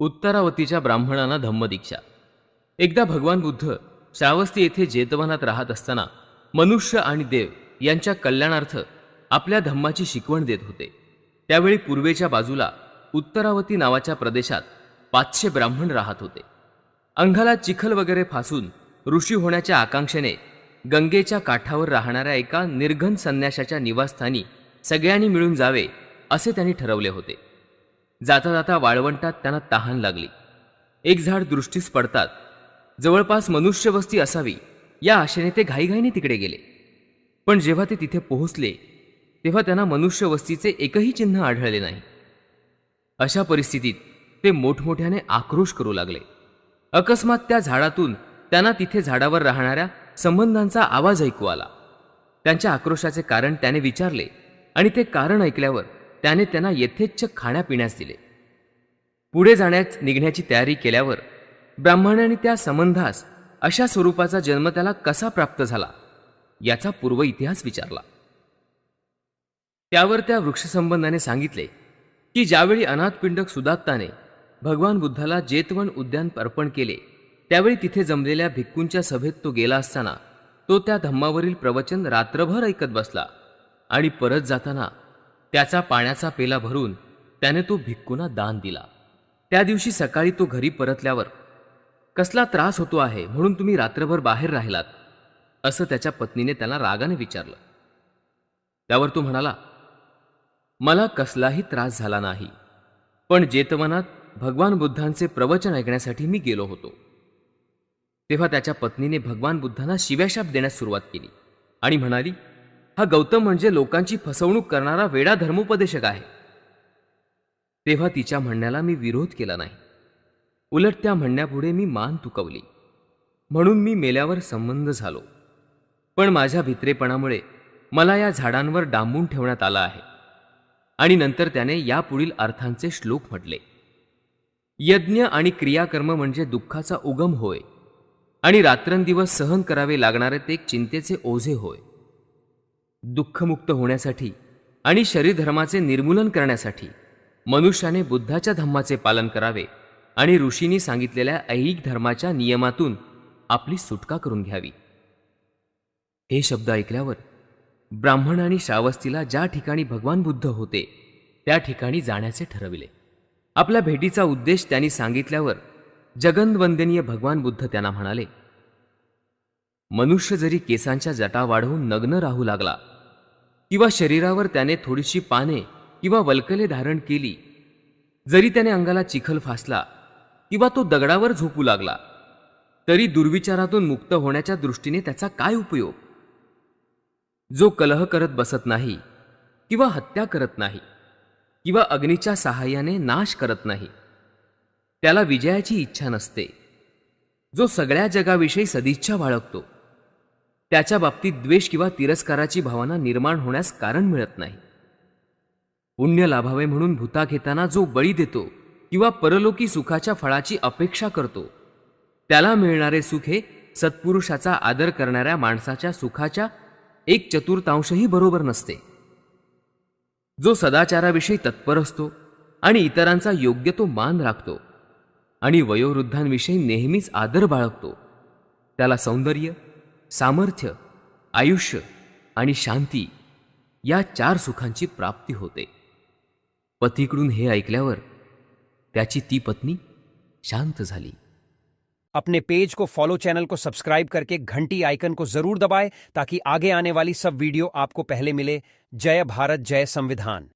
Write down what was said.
उत्तरावतीच्या ब्राह्मणांना धम्मदीक्षा एकदा भगवान बुद्ध श्रावस्ती येथे जेतवनात राहत असताना मनुष्य आणि देव यांच्या कल्याणार्थ आपल्या धम्माची शिकवण देत होते. त्यावेळी पूर्वेच्या बाजूला उत्तरावती नावाच्या प्रदेशात पाचशे ब्राह्मण राहत होते. अंगाला चिखल वगैरे फासून ऋषी होण्याच्या आकांक्षेने गंगेच्या काठावर राहणाऱ्या एका निर्घन संन्याशाच्या निवासस्थानी सगळ्यांनी मिळून जावे असे त्यांनी ठरवले होते. जाता जाता वाळवंटात त्यांना तहान लागली. एक झाड दृष्टीस पडतात. जवळपास मनुष्यवस्ती असावी या आशेने ते घाईघाईने तिकडे गेले. पण जेव्हा ते तिथे पोहोचले तेव्हा त्यांना मनुष्यवस्तीचे एकही चिन्ह आढळले नाही. अशा परिस्थितीत ते मोठमोठ्याने आक्रोश करू लागले. अकस्मात त्या झाडातून त्यांना तिथे झाडावर राहणाऱ्या संबंधांचा आवाज ऐकू आला. त्यांच्या आक्रोशाचे कारण त्याने विचारले आणि ते कारण ऐकल्यावर त्याने त्यांना यथेच्छ खाण्यापिण्यास दिले. पुढे जाण्यास निघण्याची तयारी केल्यावर ब्राह्मणाने त्या संबंधास अशा स्वरूपाचा जन्म त्याला कसा प्राप्त झाला याचा पूर्व इतिहास विचारला. त्यावर त्या वृक्षसंबंधाने सांगितले की ज्यावेळी अनाथपिंडक सुदात्ताने भगवान बुद्धाला जेतवन उद्यान अर्पण केले त्यावेळी तिथे जमलेल्या भिक्कूंच्या सभेत तो गेला असताना तो त्या धम्मावरील प्रवचन रात्रभर ऐकत बसला आणि परत जाताना त्याचा पाण्याचा पेला भरून त्याने तो भिक्कूंना दान दिला. त्या दिवशी सकाळी तो घरी परतल्यावर कसला त्रास होतो आहे म्हणून तुम्ही रात्रभर बाहेर राहिलात? असं त्याच्या पत्नीने त्याला रागाने विचारलं. त्यावर तो म्हणाला मला कसलाही त्रास झाला नाही पण जेतवनात भगवान बुद्धांचे प्रवचन ऐकण्यासाठी मी गेलो होतो. तेव्हा त्याच्या पत्नीने भगवान बुद्धांना शिव्याशाप देण्यास सुरुवात केली आणि म्हणाली हा गौतम म्हणजे लोकांची फसवणूक करणारा वेडा धर्मोपदेशक आहे. तेव्हा तिच्या म्हणण्याला मी विरोध केला नाही. उलट त्या म्हणण्यापुढे मी मान तुकवली. म्हणून मी मेल्यावर संबंध झालो. पण माझ्या भित्रेपणामुळे मला या झाडांवर डांबून ठेवण्यात आलं आहे. आणि नंतर त्याने यापुढील अर्थांचे श्लोक म्हटले. यज्ञ आणि क्रियाकर्म म्हणजे दुःखाचा उगम होय. आणि रात्रंदिवस सहन करावे लागणारे ते एक चिंतेचे ओझे होय. दुःखमुक्त होण्यासाठी आणि शरीरधर्माचे निर्मूलन करण्यासाठी मनुष्याने बुद्धाच्या धम्माचे पालन करावे आणि ऋषींनी सांगितलेल्या ऐहिक धर्माच्या नियमातून आपली सुटका करून घ्यावी. हे शब्द ऐकल्यावर ब्राह्मण आणि श्रावस्तीला ज्या ठिकाणी भगवान बुद्ध होते त्या ठिकाणी जाण्याचे ठरविले. आपल्या भेटीचा उद्देश त्यांनी सांगितल्यावर जगनवंदनीय भगवान बुद्ध त्यांना म्हणाले मनुष्य जरी केसांच्या जटा वाढवून नग्न राहू लागला किंवा शरीरावर त्याने थोडीशी पाने किंवा वल्कले धारण केली जरी त्याने अंगाला चिखल फासला किंवा तो दगडावर झोपू लागला तरी दुर्विचारातून मुक्त होण्याच्या दृष्टीने त्याचा काय उपयोग? जो कलह करत बसत नाही किंवा हत्या करत नाही किंवा अग्नीच्या सहाय्याने नाश करत नाही त्याला विजयाची इच्छा नसते जो सगळ्या जगाविषयी सदिच्छा बाळगतो. त्याच्या बाबतीत द्वेष किंवा तिरस्काराची भावना निर्माण होण्यास कारण मिळत नाही. पुण्य लाभावे म्हणून भूता घेताना जो बळी देतो किंवा परलोकी सुखाच्या फळाची अपेक्षा करतो त्याला मिळणारे सुख हे सत्पुरुषाचा आदर करणाऱ्या माणसाच्या सुखाच्या एक चतुर्थांशही बरोबर नसते. जो सदाचाराविषयी तत्पर असतो आणि इतरांचा योग्य तो मान राखतो आणि वयोवृद्धांविषयी नेहमीच आदर बाळगतो त्याला सौंदर्य सामर्थ्य, आयुष्य आणि शांती या चार सुखांची प्राप्ती होते. पतीकडून हे ऐकल्यावर त्याची ती पत्नी शांत झाली. अपने पेज को फॉलो चैनल को सब्सक्राइब करके घंटी आइकन को ज़रूर दबाएँ ताकि आगे आने वाली सब वीडियो आपको पहले मिले. जय भारत, जय संविधान.